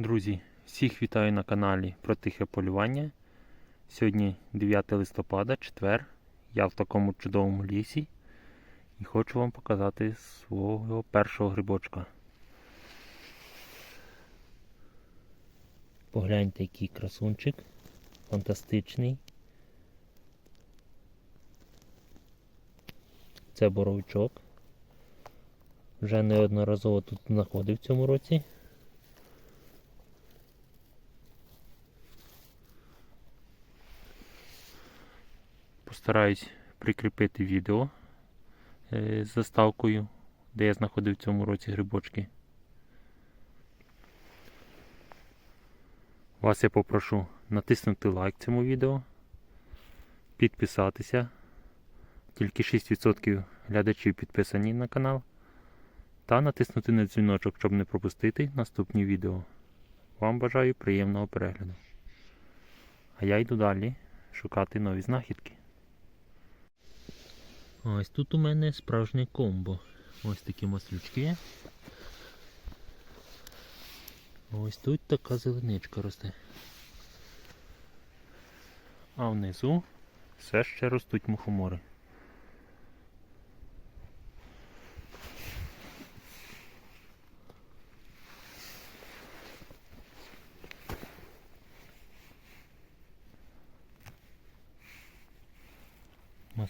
Друзі, всіх вітаю на каналі про тихе полювання. Сьогодні 9 листопада, четвер. Я в такому чудовому лісі і хочу вам показати свого першого грибочка. Погляньте, який красунчик. Фантастичний. Це боровичок. Вже неодноразово тут знаходив в цьому році. Постараюсь прикріпити відео е, з заставкою, де я знаходив в цьому році грибочки. Вас я попрошу натиснути лайк цьому відео, підписатися. Тільки 6% глядачів підписані на канал. Та натиснути на дзвіночок, щоб не пропустити наступні відео. Вам бажаю приємного перегляду. А я йду далі шукати нові знахідки. Ось тут у мене справжнє комбо. Ось такі маслючки. Ось тут така зеленичка росте. А внизу все ще ростуть мухомори.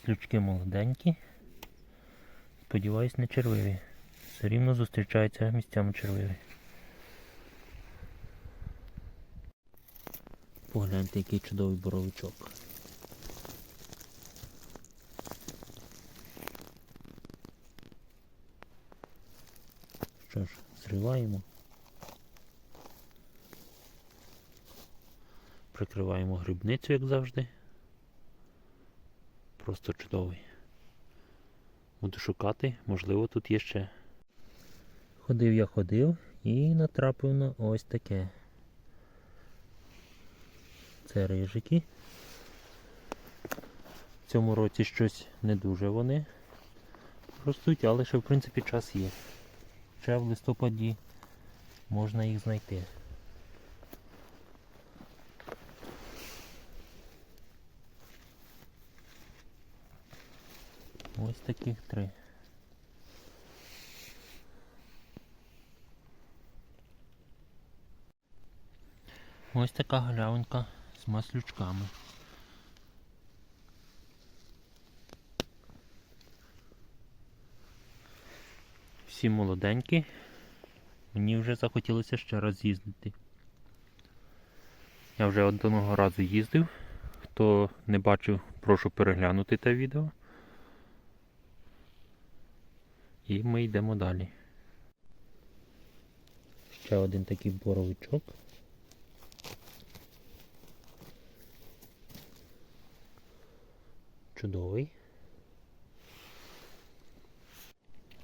Маслючки молоденькі. Сподіваюсь, не червиві. Все рівно зустрічаються місцями червиві. Погляньте, який чудовий боровичок. Що ж, зриваємо. Прикриваємо грибницю, як завжди. Просто чудовий. Буду шукати, можливо, тут є ще. Ходив я ходив і натрапив на ось таке. Це рижики. В цьому році щось не дуже вони ростуть, але ще в принципі час є. Ще в листопаді можна їх знайти. Ось таких три. Ось така галявинка з маслючками. Всі молоденькі. Мені вже захотілося ще раз їздити. Я вже одного разу їздив. Хто не бачив, прошу переглянути те відео. І ми йдемо далі. Ще один такий боровичок. Чудовий.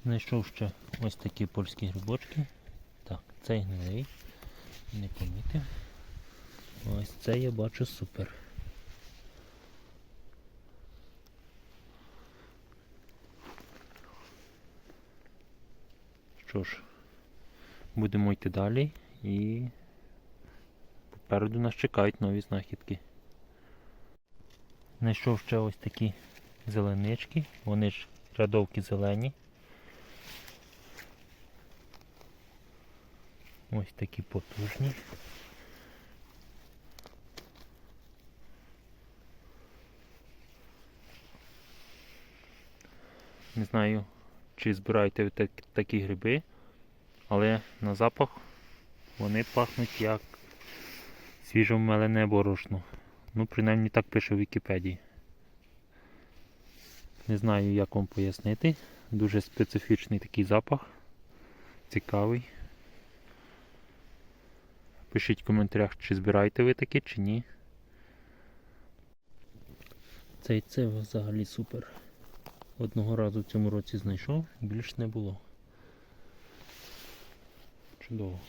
Знайшов ще ось такі польські грибочки. Так, цей гнилий. Не помітив. Ось це я бачу супер. Що ж, будемо йти далі і попереду нас чекають нові знахідки. Знайшов ще ось такі зеленички, вони ж рядовки зелені. Ось такі потужні. Не знаю, чи збираєте такі гриби, але на запах вони пахнуть як свіжомелене борошно. Ну, принаймні так пише в Вікіпедії. Не знаю, як вам пояснити. Дуже специфічний такий запах. Цікавий. Пишіть в коментарях, чи збираєте ви такі, чи ні. Цей це взагалі супер. Одного разу в цьому році знайшов, більш не було. Чудово.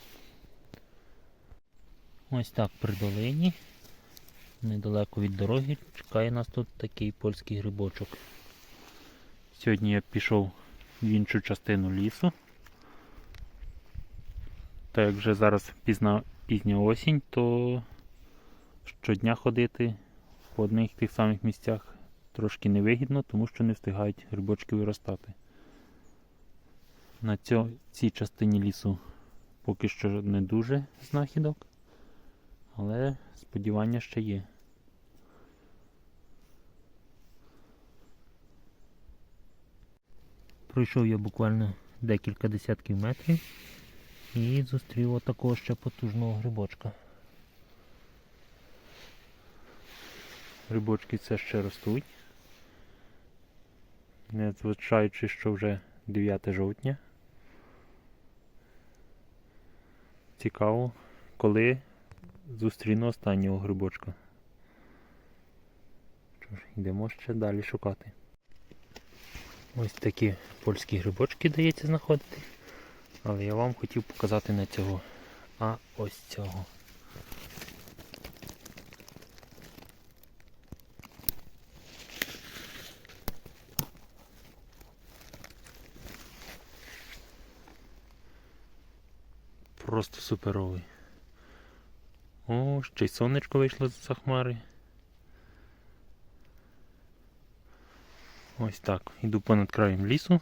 Ось так при долині. Недалеко від дороги чекає нас тут такий польський грибочок. Сьогодні я пішов в іншу частину лісу. так як вже зараз пізна, пізня осінь, то щодня ходити по одних тих самих місцях трошки невигідно, тому що не встигають грибочки виростати. На цьо, цій частині лісу поки що не дуже знахідок, але сподівання ще є. Пройшов я буквально декілька десятків метрів і зустрів отакого ще потужного грибочка. Грибочки це ще ростуть. Незважаючи, що вже 9 жовтня. Цікаво, коли зустріну останнього грибочка. Що ж, йдемо ще далі шукати. Ось такі польські грибочки дається знаходити. Але я вам хотів показати не цього, а ось цього. Просто суперовий. О, ще й сонечко вийшло з-за хмари. Ось так. Іду понад краєм лісу.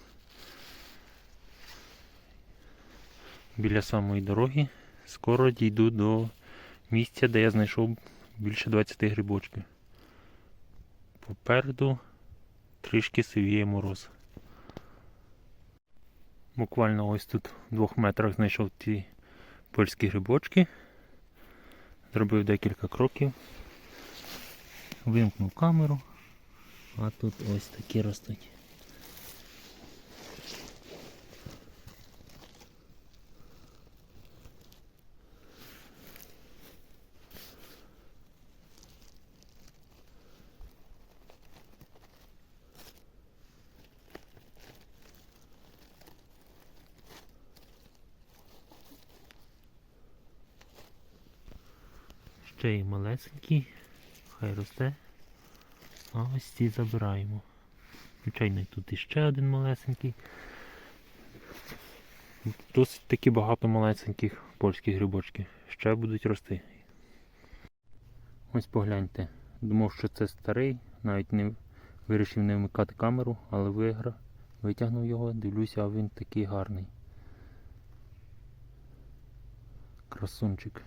Біля самої дороги. Скоро дійду до місця, де я знайшов більше 20 грибочків. Попереду трішки сивіє мороз. Буквально ось тут в двох метрах знайшов ті польські грибочки. Зробив декілька кроків. Вимкнув камеру. А тут ось такі ростуть. Ще й малесенький, хай росте. А ось ці забираємо. Звичайно, тут іще один малесенький. Досить таки багато малесеньких польських грибочків. Ще будуть рости. Ось погляньте. Думав, що це старий, навіть не вирішив не вмикати камеру, але вигра... витягнув його, дивлюся, а він такий гарний. Красунчик.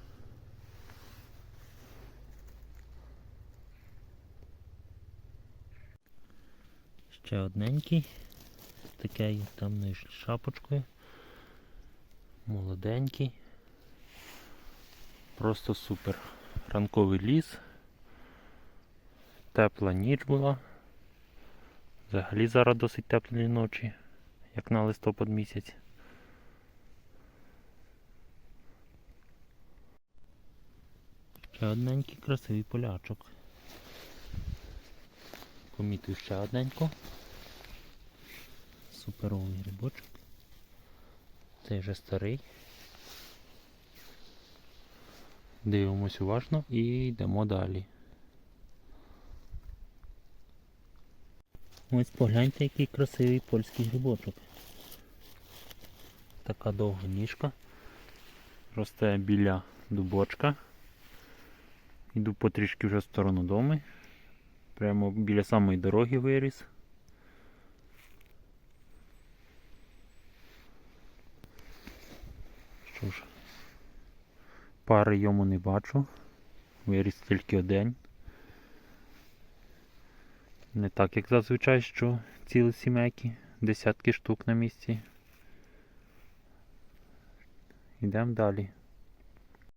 Ще одненький, з такою темною шапочкою. Молоденький. Просто супер. Ранковий ліс. Тепла ніч була. Взагалі зараз досить теплі ночі, як на листопад місяць. Ще одненький красивий полячок. Помітив ще одненько. Суперовий грибочок. Цей вже старий. Дивимось уважно і йдемо далі. Ось погляньте, який красивий польський грибочок. Така довга ніжка. Росте біля дубочка. Йду потрішки вже в сторону дому. Прямо біля самої дороги виріс. Що ж, пари йому не бачу. Виріс тільки один. Не так, як зазвичай, що цілі сімейки, десятки штук на місці. Йдемо далі.